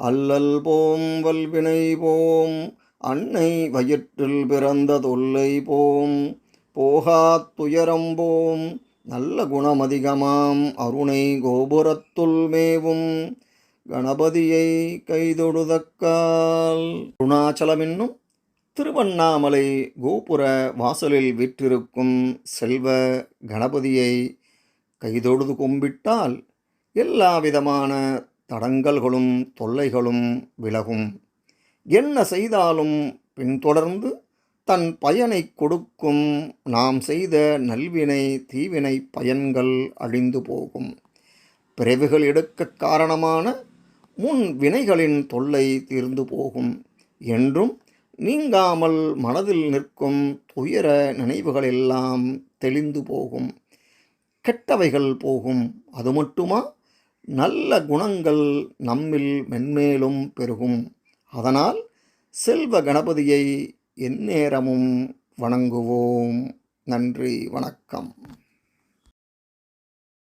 அல்லல் போம் வல்வினை போம் அன்னை வயிற்றில் பிறந்த தொல்லை போம். போகாத் துயரம் போம் நல்ல குணமதிகமாம் அருணை கோபுரத்துள் மேவும். கணபதியை கைதொடுதக்கால். அருணாச்சலமின்னும் திருவண்ணாமலை கோபுர வாசலில் விற்றிருக்கும் செல்வ கணபதியை கைதொழுது கும்பிட்டால் எல்லா விதமான தடங்கல்களும் தொல்லைகளும் விலகும். என்ன செய்தாலும் பின்தொடர்ந்து தன் பயனை கொடுக்கும் நாம் செய்த நல்வினை தீவினை பயன்கள் அழிந்து போகும். பிறவிகள் எடுக்க காரணமான முன் வினைகளின் தொல்லை தீர்ந்து போகும். என்றும் நீங்காமல் மனதில் நிற்கும் துயர நினைவுகளெல்லாம் தெளிந்து போகும். கெட்டவைகள் போகும். அது மட்டுமா? நல்ல குணங்கள் நம்மில் மென்மேலும் பெருகும். அதனால் செல்வ கணபதியை எந்நேரமும் வணங்குவோம். நன்றி வணக்கம்.